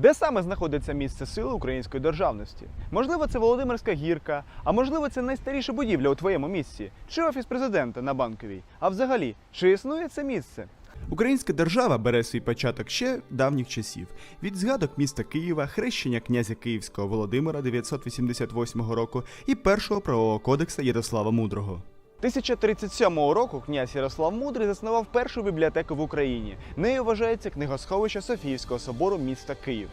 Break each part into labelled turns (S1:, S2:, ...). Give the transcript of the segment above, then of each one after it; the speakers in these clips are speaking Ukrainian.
S1: Де саме знаходиться місце сили української державності? Можливо, це Володимирська гірка, а можливо, це найстаріша будівля у твоєму місці, чи офіс президента на банковій. А взагалі, чи існує це місце?
S2: Українська держава бере свій початок ще давніх часів від згадок міста Києва, хрещення князя Київського Володимира 988 року і першого правового кодекса Ярослава Мудрого.
S1: 1037 року князь Ярослав Мудрий заснував першу бібліотеку в Україні. Нею вважається книгосховище Софіївського собору міста Київ.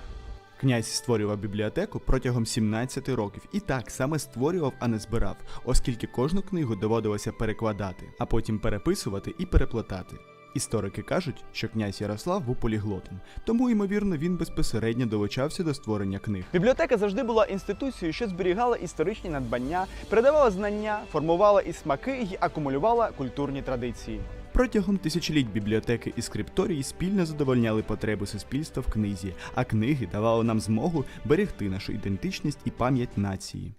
S2: Князь створював бібліотеку протягом 17 років і так саме створював, а не збирав, оскільки кожну книгу доводилося перекладати, а потім переписувати і переплетати. Історики кажуть, що князь Ярослав був поліглотом, тому ймовірно він безпосередньо долучався до створення книг.
S1: Бібліотека завжди була інституцією, що зберігала історичні надбання, передавала знання, формувала і смаки і акумулювала культурні традиції.
S2: Протягом тисячоліть бібліотеки і скрипторії спільно задовольняли потреби суспільства в книзі, а книги давали нам змогу берегти нашу ідентичність і пам'ять нації.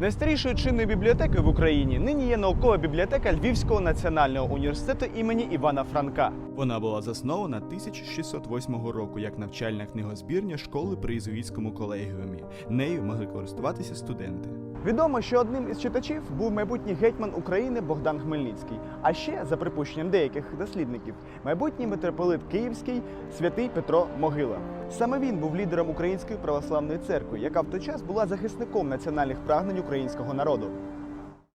S1: Найстарішою чинною бібліотекою в Україні нині є наукова бібліотека Львівського національного університету імені Івана Франка.
S2: Вона була заснована 1608 року як навчальна книгозбірня школи при єзуїтському колегіумі. Нею могли користуватися студенти.
S1: Відомо, що одним із читачів був майбутній гетьман України Богдан Хмельницький. А ще, за припущенням деяких дослідників, майбутній митрополит Київський святий Петро Могила. Саме він був лідером Української православної церкви, яка в той час була захисником національних прагнень українського народу.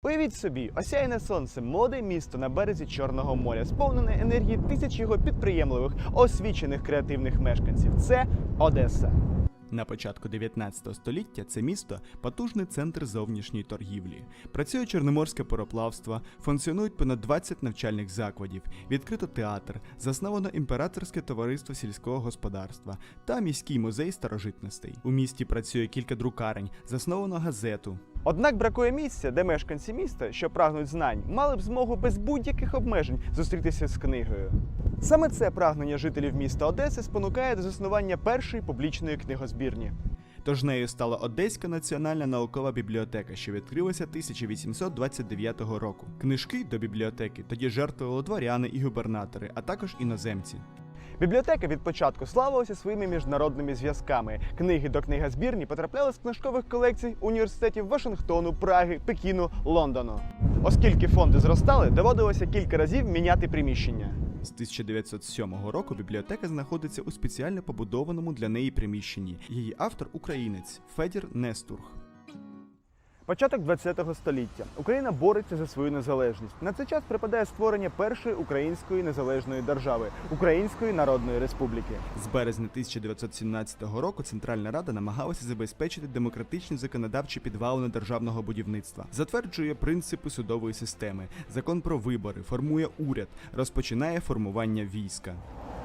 S1: Уявіть собі, осяяне сонцем, молоде місто на березі Чорного моря, сповнене енергії тисяч його підприємливих, освічених креативних мешканців. Це Одеса.
S2: На початку 19 століття це місто потужний центр зовнішньої торгівлі. Працює чорноморське пароплавство, функціонують понад 20 навчальних закладів, відкрито театр, засновано імператорське товариство сільського господарства та міський музей старожитностей. У місті працює кілька друкарень, засновано газету.
S1: Однак бракує місця, де мешканці міста, що прагнуть знань, мали б змогу без будь-яких обмежень зустрітися з книгою. Саме це прагнення жителів міста Одеси спонукає до заснування першої публічної книгозбірні.
S2: Тож нею стала Одеська національна наукова бібліотека, що відкрилася 1829 року. Книжки до бібліотеки тоді жертвували дворяни і губернатори, а також іноземці.
S1: Бібліотека від початку славилася своїми міжнародними зв'язками. Книги до книгозбірні потрапляли з книжкових колекцій університетів Вашингтону, Праги, Пекіну, Лондону. Оскільки фонди зростали, доводилося кілька разів міняти приміщення.
S2: З 1907 року бібліотека знаходиться у спеціально побудованому для неї приміщенні. Її автор українець Федір Нестург.
S1: Початок ХХ століття. Україна бореться за свою незалежність. На цей час припадає створення першої української незалежної держави Української Народної Республіки.
S2: З березня 1917 року Центральна Рада намагалася забезпечити демократичні законодавчі підвалини державного будівництва, затверджує принципи судової системи, закон про вибори, формує уряд, розпочинає формування війська.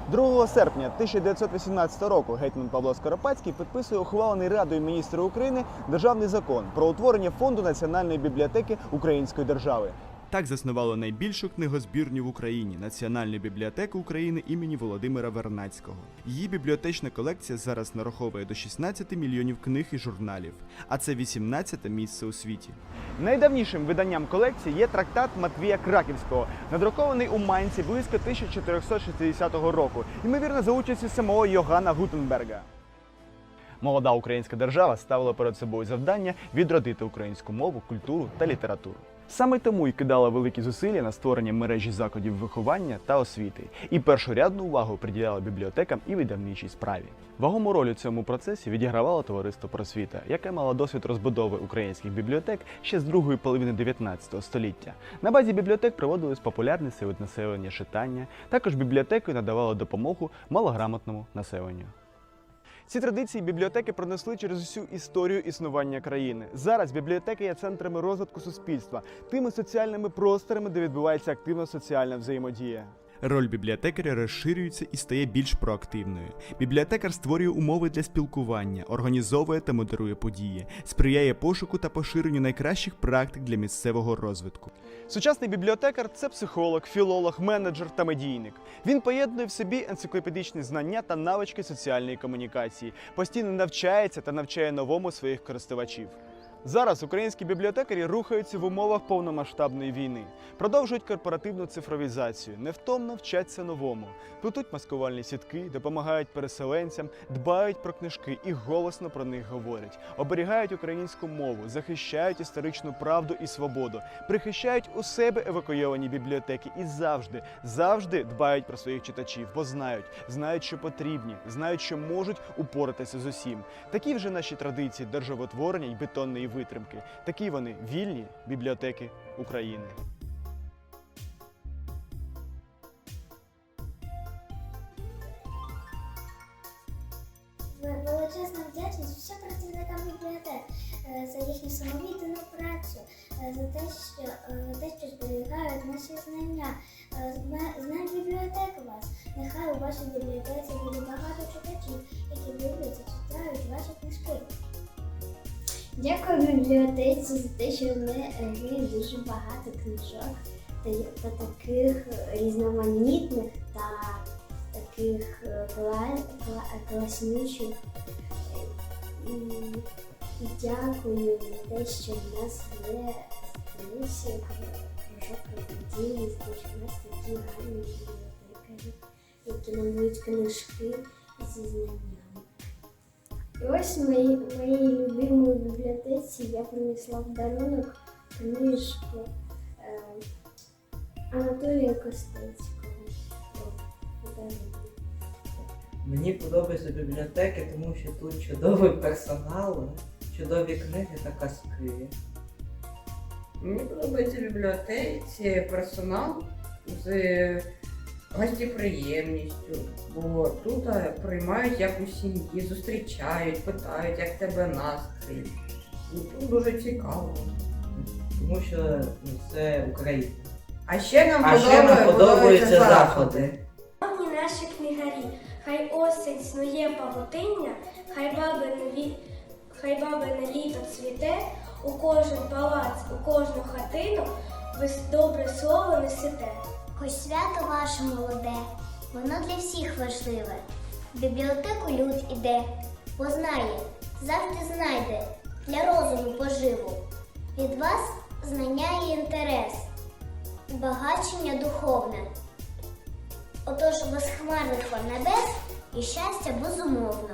S1: 2 серпня 1918 року гетьман Павло Скоропадський підписує ухвалений Радою міністрів України державний закон про утворення фонду національної бібліотеки Української держави.
S2: Так заснувало найбільшу книгозбірню в Україні Національну бібліотеку України імені Володимира Вернацького. Її бібліотечна колекція зараз нараховує до 16 мільйонів книг і журналів, а це 18 місце у світі.
S1: Найдавнішим виданням колекції є трактат Матвія Краківського, надрукований у Майнці близько 1460 року, ймовірно, за участі самого Йоганна Гутенберга. Молода українська держава ставила перед собою завдання відродити українську мову, культуру та літературу. Саме тому й кидала великі зусилля на створення мережі закладів виховання та освіти, і першорядну увагу приділяла бібліотекам і видавничій справі. Вагому роль у цьому процесі відігравало товариство просвіта, яке мало досвід розбудови українських бібліотек ще з другої половини 19 століття. На базі бібліотек проводились популярні серед населення читання. Також бібліотекою надавали допомогу малограмотному населенню. Ці традиції бібліотеки пронесли через усю історію існування країни. Зараз бібліотеки є центрами розвитку суспільства, тими соціальними просторами, де відбувається активна соціальна взаємодія.
S2: Роль бібліотекаря розширюється і стає більш проактивною. Бібліотекар створює умови для спілкування, організовує та модерує події, сприяє пошуку та поширенню найкращих практик для місцевого розвитку.
S1: Сучасний бібліотекар це психолог, філолог, менеджер та медійник. Він поєднує в собі енциклопедичні знання та навички соціальної комунікації, постійно навчається та навчає новому своїх користувачів. Зараз українські бібліотекарі рухаються в умовах повномасштабної війни, продовжують корпоративну цифровізацію, невтомно вчаться новому, плетуть маскувальні сітки, допомагають переселенцям, дбають про книжки і голосно про них говорять, оберігають українську мову, захищають історичну правду і свободу, прихищають у себе евакуйовані бібліотеки і завжди, завжди дбають про своїх читачів, бо знають, знають, що потрібні, знають, що можуть упоратися з усім. Такі вже наші традиції державотворення й бетонної витримки. Такі вони вільні бібліотеки України.
S3: Величезна вдячність всім працівникам бібліотек е, за їхню самовіддану працю, е, за те, що, е, те, що зберігають наші знання. З дня- З Днем бібліотеки Дякую бібліотеці за те, що вони дають дуже багато книжок та, та таких різноманітних та таких е, кла- кла- класнічих. І і дякую за те, що в нас є стрісі, кружок професійний, що в нас такі гарні бібліотекарі, які нам дають книжки зі знаннями. І ось в моїй, моїй любимій бібліотеці я принесла в дарунок книжку е, Анатолія Костецького.
S4: Мені подобаються бібліотеки, тому що тут чудовий персонал, чудові книги та казки.
S5: Мені подобається бібліотеці персонал з гостєприємністю, бо тут е, приймають як у сім'ї, зустрічають, питають, як тебе настрій. І тут дуже цікаво.
S4: Тому що ну, це Україна.
S5: А ще нам,
S4: А ще нам подобаються
S5: заходи.
S4: заходи.
S6: Шановні наші книгарі, хай осінь снує павутиння, хай бабине, хай бабине літо цвіте, у кожен палац, у кожну хатину ви добре слово несете.
S3: Хоч свято ваше молоде, воно для всіх важливе. В бібліотеку люд іде, бо знає, завжди знайде для розуму поживу. Від вас знання і інтерес, багачення духовне. Отож безхмарних вам небес і щастя безумовно.